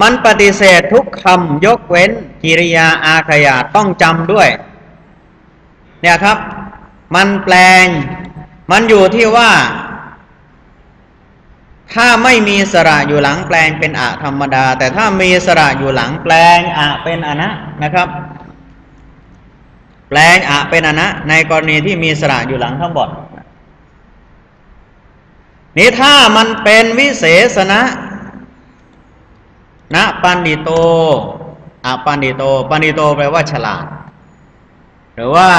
มันปฏิเสธทุกคำยกเว้นกิริยาอาขยาต้องจำด้วย เนี่ยครับ มันแปลง มันอยู่ที่ว่า ถ้าไม่มีสระอยู่หลังแปลงเป็นอะธรรมดา แต่ถ้ามีสระอยู่หลังแปลงอะเป็นอนะนะครับ แปลงอะเป็นอนะ ในกรณีที่มีสระอยู่หลังทั้งหมดนี่ถ้ามันเป็นวิเศษณะ นะปันดิโตอะปันดิโต ปันดิโตแปลว่าฉลาด หรือว่า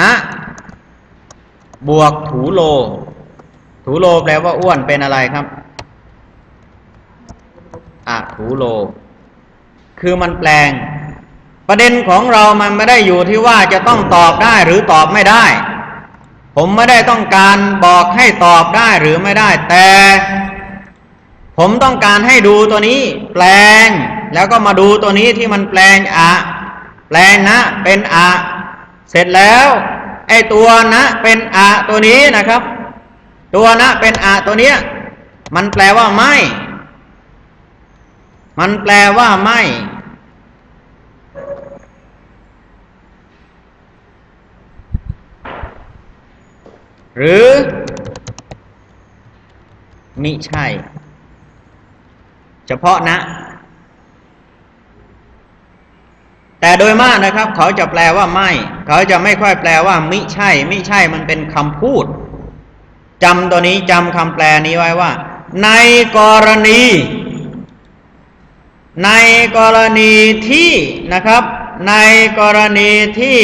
นะ บวกถูโล ถูโลแปลว่าอ้วนเป็นอะไรครับอะถูโล คือมันแปลง ประเด็นของเรามันไม่ได้อยู่ที่ว่าจะต้องตอบได้หรือตอบไม่ได้ ผมไม่ได้ต้องการบอกให้ตอบได้หรือไม่ได้ แต่ ผมต้องการให้ดูตัวนี้ แปลง แล้วก็มาดูตัวนี้ที่มันแปลงอะ แปลงนะเป็นอะ เสร็จแล้วไอ้ตัวนะเป็นอะตัวนี้นะครับ ตัวนะเป็นอะตัวเนี้ยมันแปลว่าไม่ มันแปลว่าไม่ หรือมิใช่ เฉพาะนะ แต่โดยมากนะครับ เขาจะแปลว่าไม่ เขาจะไม่ค่อยแปลว่ามิใช่ มิใช่มันเป็นคำพูดจำตัวนี้จำคำแปลนี้ไว้ว่า ในกรณี ในกรณีที่นะครับ ในกรณีที่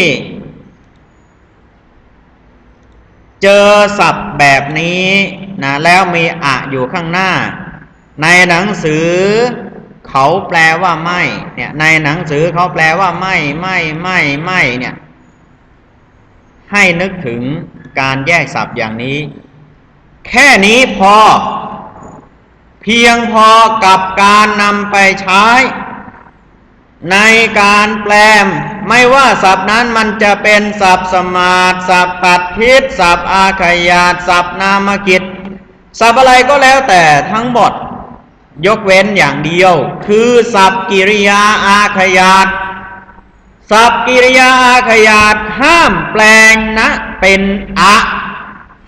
เจอศัพท์แบบนี้นะแล้วมีอะอยู่ข้างหน้า ในหนังสือเขาแปลว่าไม่ เนี่ย ในหนังสือเขาแปลว่าไม่ไม่ไม่ไม่เนี่ย ให้นึกถึงการแยกศัพท์อย่างนี้ แค่นี้พอ เพียงพอกับการนำไปใช้ ในการแปลม ไม่ว่าศัพท์นั้นมันจะเป็นศัพท์สมาร์ทศัพท์ปัดทิศศัพท์อาขยาตศัพท์นามกิจศัพท์อะไรก็แล้วแต่ทั้งหมด ยกเว้นอย่างเดียว คือศัพท์กิริยาอาขยาตศัพท์กิริยาอาขยาตห้ามแปลงนะเป็นอะ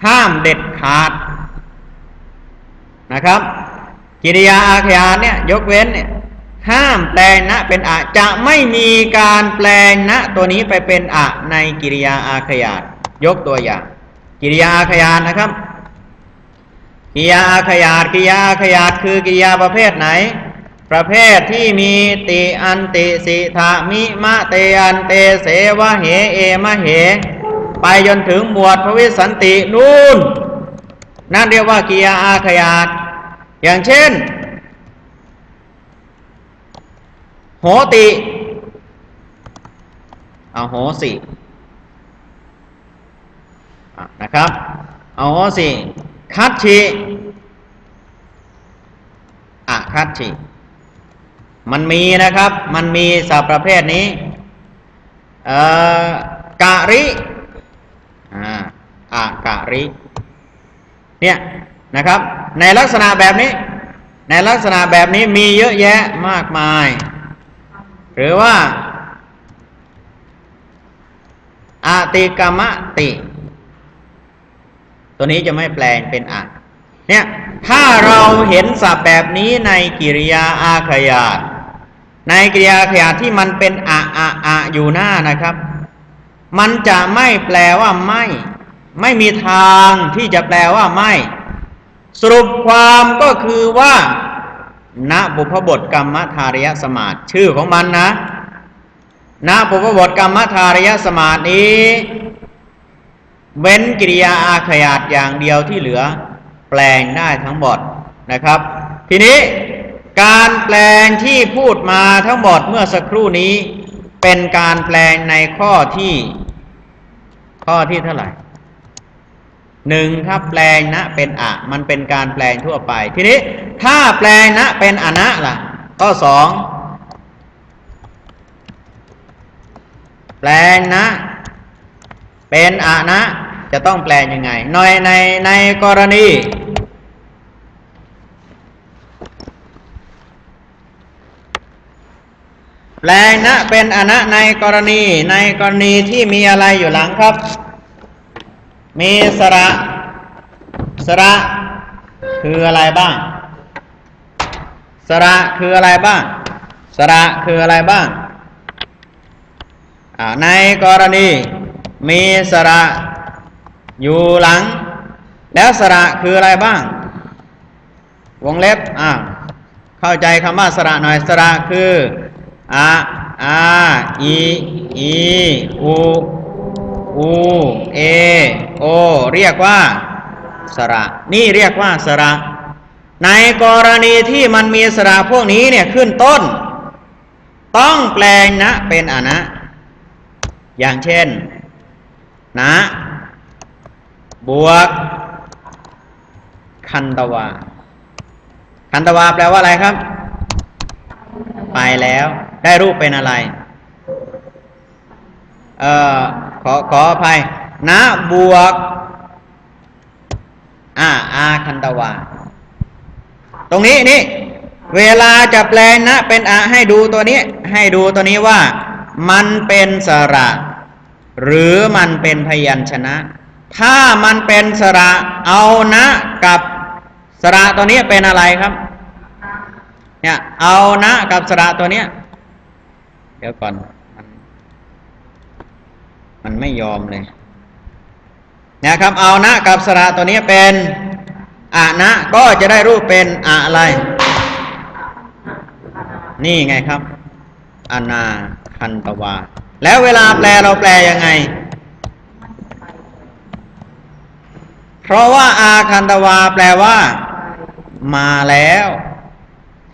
ห้ามเด็ดขาดนะครับ กิริยาอาขยาตเนี่ยยกเว้นเนี่ยห้ามแปลงนะเป็นอะจะไม่มีการแปลงนะตัวนี้ไปเป็นอะในกิริยาอาขยาตยกตัวอย่าง กิริยาอาขยาตนะครับ กิยาขยาตกิยาขยาตคือกิยาประเภทไหน ประเภทที่มีติอันติสิทามิมะเตอันเตเสวะเหเอมะเห ไปจนถึงหมวดพระวิสันตินู่นนั่นเรียกว่ากิยาอาขยาตอย่างเช่น โหติเอาโหสิะนะครับเอาโหสิ คัตชิอะคัตชิมันมีนะครับ มันมีศัพท์ประเภทนี้เอ่อกะริอ่าอากะริ เนี่ยนะครับ ในลักษณะแบบนี้ ในลักษณะแบบนี้มีเยอะแยะมากมาย หรือว่าอาติกามติ ตัวนี้จะไม่แปลงเป็นอะเนี่ยถ้าเราเห็นศัพท์แบบนี้ในกิริยาอาขยาตในกิริยาอาขยาตที่มันเป็นอะอะอะอยู่หน้านะครับ มันจะไม่แปลว่าไม่ ไม่มีทางที่จะแปลว่าไม่ สรุปความก็คือว่าณบุพบทกรรมธาริยสมาธิชื่อของมันนะณบุพบทกรรมธาริยสมาธินี้ เว้นกิริยาอาขยาตอย่างเดียวที่เหลือแปลงได้ทั้งหมดนะครับ ทีนี้การแปลงที่พูดมาทั้งหมดเมื่อสักครู่นี้ เป็นการแปลงในข้อที่ ข้อที่เท่าไหร่หนึ่งถ้าแปลงนะเป็นอะ มันเป็นการแปลงทั่วไป ทีนี้ถ้าแปลงนะเป็นอะนะล่ะ ข้อสองแปลงนะ เป็นอะนะ จะต้องแปลยังไงในในในกรณี แปลนะเป็นอนะในกรณีในกรณีที่มีอะไรอยู่หลังครับ มีสระสระคืออะไรบ้าง สระคืออะไรบ้าง สระคืออะไรบ้างในกรณี มีสระอยู่หลัง แล้วสระคืออะไรบ้าง วงเล็บอ่าเข้าใจคำว่าสระหน่อยสระคืออะอาอีอีอูอูเอโอเรียกว่าสระ นี่เรียกว่าสระ ในกรณีที่มันมีสระพวกนี้เนี่ยขึ้นต้น ต้องแปลงนะเป็นอนะ อย่างเช่น นะ บวก คันตวา คันตวาแปลว่าอะไรครับ ไปแล้ว ได้รูปเป็นอะไร เอ่อ ขอขออภัย นะ บวก อ่า อาคันตวา ตรงนี้นี่ เวลาจะแปลนะ เป็นอะให้ดูตัวนี้ ให้ดูตัวนี้ว่า มันเป็นสระ หรือมันเป็นพยัญชนะ ถ้ามันเป็นสระเอานะกับสระตัวนี้เป็นอะไรครับ เนี่ยเอานะกับสระตัวเนี้ยเดี๋ยวก่อน มันมันไม่ยอมเลยนี่ยครับเอานะกับสระตัวนี้เป็นอะนะก็จะได้รูปเป็นอะไร นี่ไงครับอนาคันตวา แล้วเวลาแปลเราแปลยังไง เพราะว่าอาคันตวาแปลว่า มาแล้ว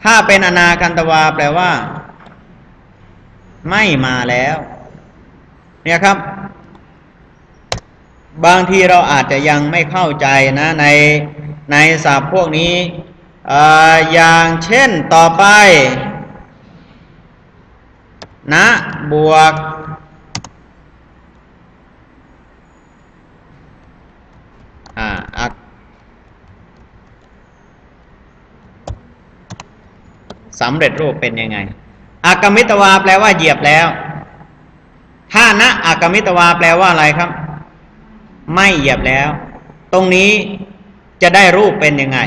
ถ้าเป็นอนาคันตวาแปลว่า ไม่มาแล้ว เนี่ยครับ บางทีเราอาจจะยังไม่เข้าใจนะ ในในศัพท์พวกนี้ออย่างเช่นต่อไป นะบวก อ่าอักสำเร็จรูปเป็นยังไง อากมิตวาแปลว่าเหยียบแล้ว ถ้านะอากมิตวาแปลว่าอะไรครับ ไม่เหยียบแล้ว ตรงนี้จะได้รูปเป็นยังไง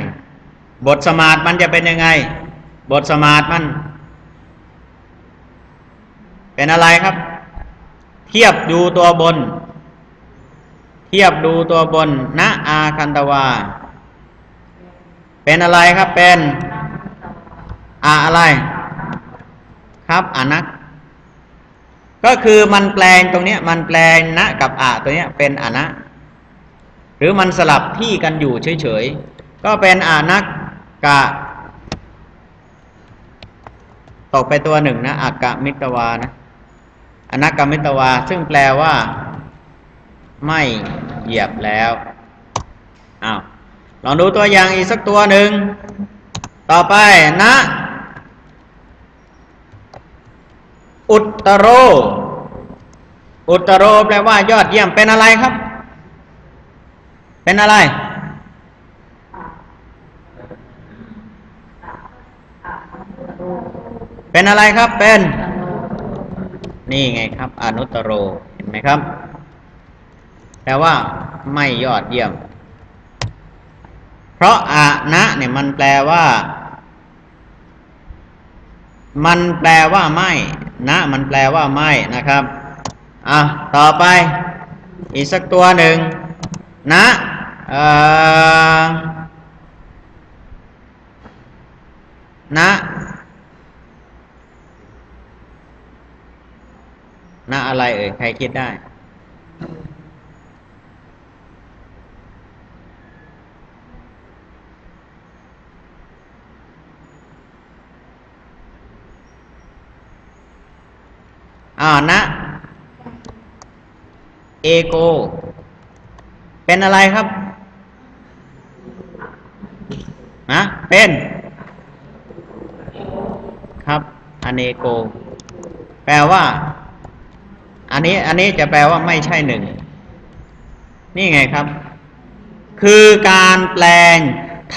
บทสมาธิมันจะเป็นยังไง บทสมาธิมัน เป็นอะไรครับ เทียบดูตัวบน เทียบดูตัวบนนะอาคันตวา เป็นอะไรครับเป็นอะอะไร ครับอานัก ก็คือมันแปลงตรงนี้มันแปลงนะกับอะตัวนี้เป็นอานะหรือมันสลับที่กันอยู่เฉยๆ ก็เป็นอานักกะตกไปตัวหนึ่งนะอากะมิตรวานะ อนักกมิตวา ซึ่งแปลว่า ไม่เหยียบแล้วอ้าวลองดูตัวอย่างอีกสักตัวหนึ่ง ต่อไปนะ อุตโร อุตโรแปลว่า ยอดเยี่ยมเป็นอะไรครับ เป็นอะไรเป็นอะไรครับ เป็น นี่ไงครับ อนุตตโร เห็นไหมครับ แปลว่าไม่ยอดเยี่ยม เพราะอะนะเนี่ยมันแปลว่า มันแปลว่าไม่ นะ มันแปลว่าไม่นะครับ อะ ต่อไป อีกสักตัวหนึ่ง นะเอ่อนะ นะ อะไรเอ่ยใครคิดได้ อ่านะ เอโก เป็นอะไรครับนะเป็นครับ อเนโก แปลว่า อันนี้อันนี้จะแปลว่าไม่ใช่หนึ่ง นี่ไงครับ คือการแปลง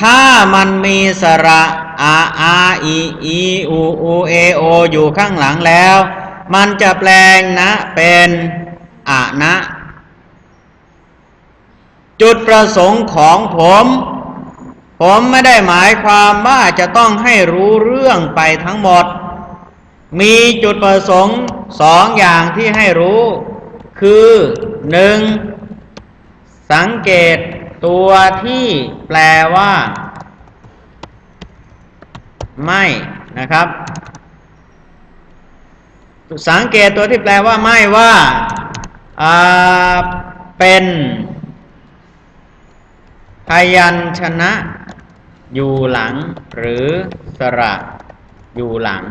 ถ้ามันมีสระอาอาอีอีอูอูเอโออยู่ข้างหลังแล้ว มันจะแปลงนะเป็นอะนะ จุดประสงค์ของผม ผมไม่ได้หมายความว่าจะต้องให้รู้เรื่องไปทั้งหมด มีจุดประสงค์สองอย่างที่ให้รู้ คือหนึ่งสังเกตตัวที่แปลว่า ไม่นะครับ สังเกตตัวที่แปลว่าไม่ว่าาเป็นพยัญชนะ อยู่หลัง หรือสระ อยู่หลัง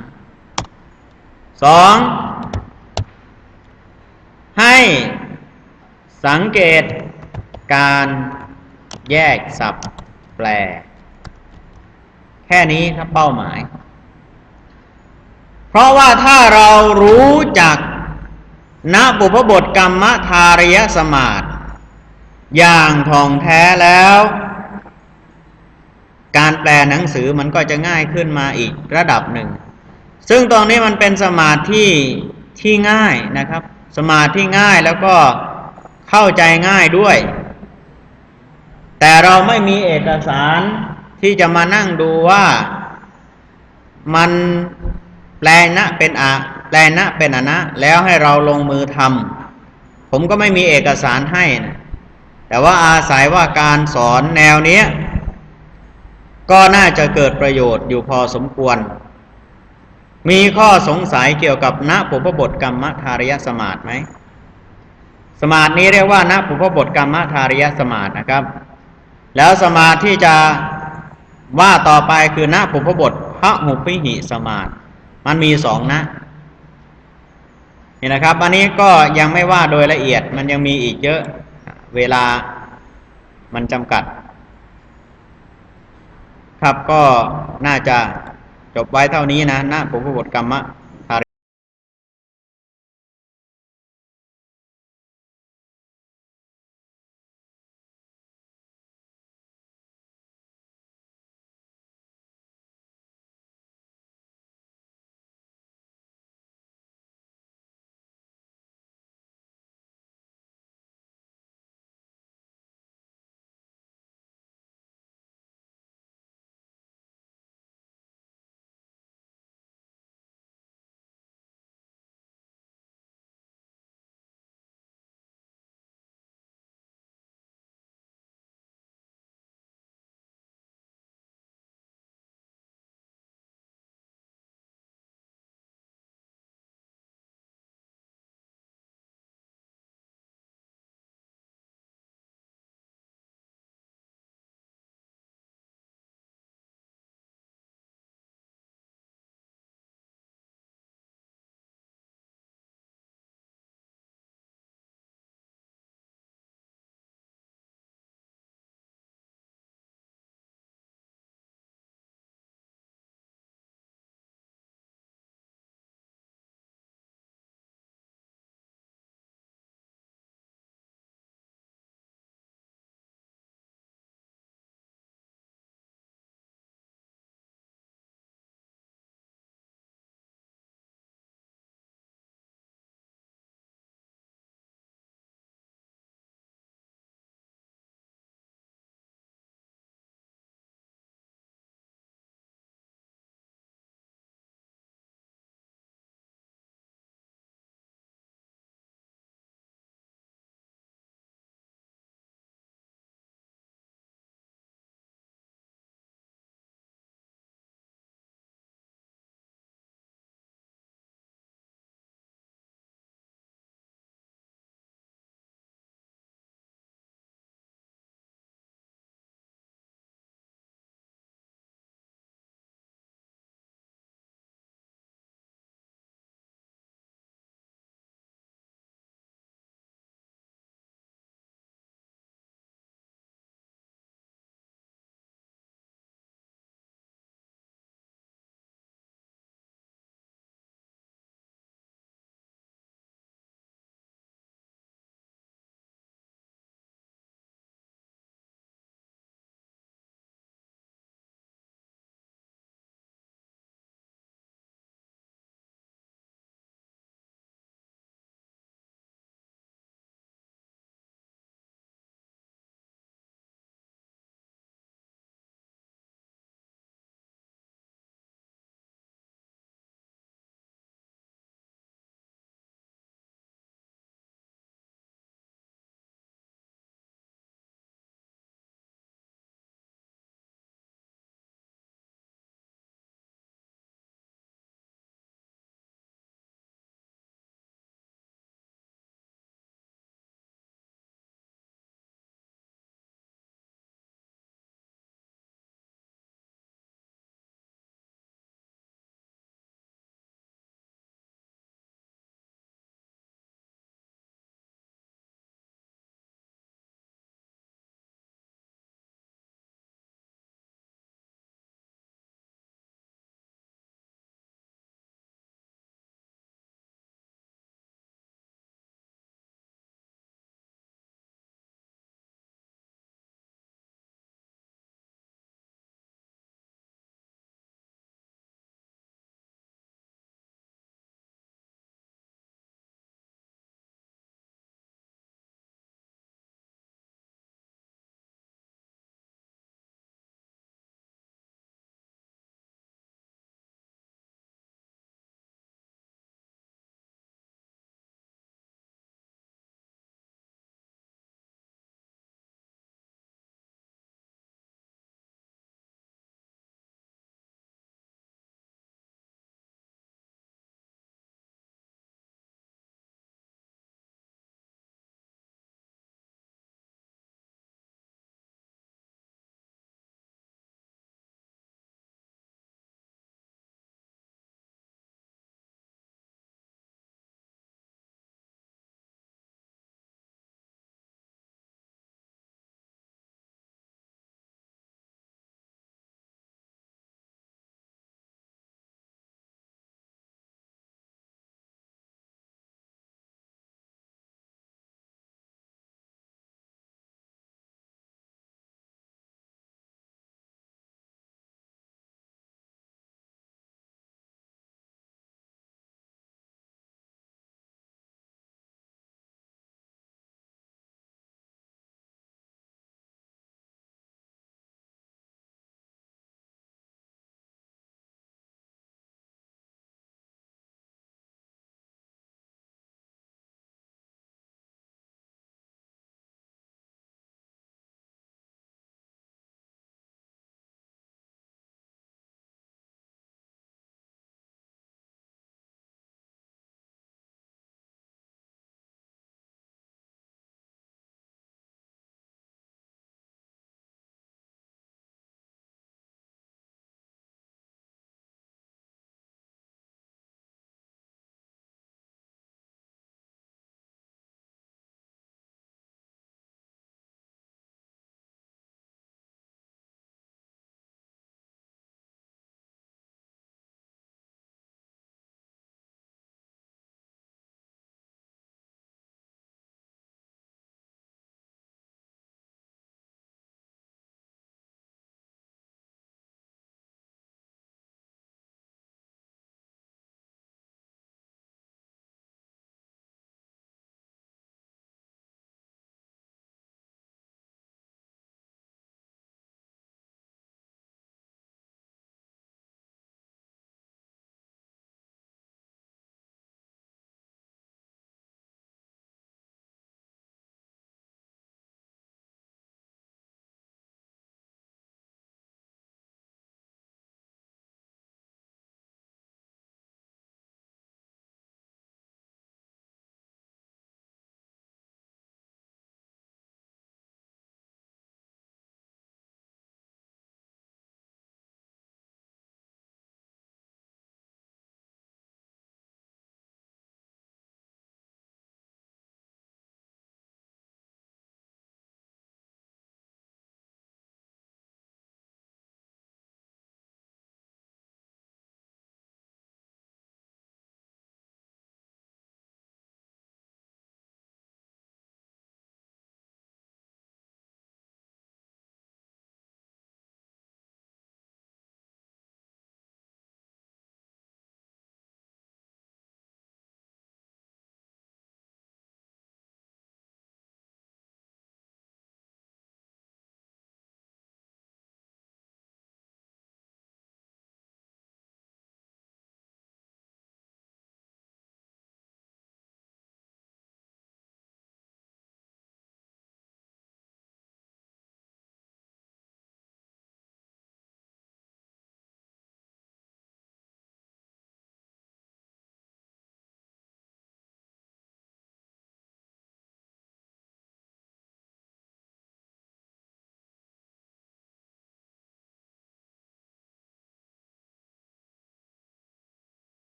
สองให้สังเกตการแยกศัพท์แปล แค่นี้ครับเป้าหมาย เพราะว่าถ้าเรารู้จักณบุพบทกรรมทาริยสมาธิอย่างท่องแท้แล้ว การแปลหนังสือมันก็จะง่ายขึ้นมาอีกระดับหนึ่ง ซึ่งตรงนี้มันเป็นสมาธิที่ง่ายนะครับ สมาธิง่ายแล้วก็เข้าใจง่ายด้วย แต่เราไม่มีเอกสารที่จะมานั่งดูว่ามันแปลนะเป็นอะแปลนะเป็นอะนะ แล้วให้เราลงมือทำผมก็ไม่มีเอกสารให้นะแต่ว่าอาศัยว่าการสอนแนวเนี้ยก็น่าจะเกิดประโยชน์อยู่พอสมควร มีข้อสงสัยเกี่ยวกับณปุพบทกรรมทาริยสมาธิไหมสมาธินี้เรียกว่าณปุพบทกรรมทาริยสมาธินะครับ แล้วสมาธิที่จะว่าต่อไปคือณปุพบทพระหุพิหิสมาธิมันมีสองนะนี่นะครับ อันนี้ก็ยังไม่ว่าโดยละเอียดมันยังมีอีกเยอะเวลามันจำกัด ครับก็น่าจะ จบไว้เท่านี้นะณปุพบทกรรมะ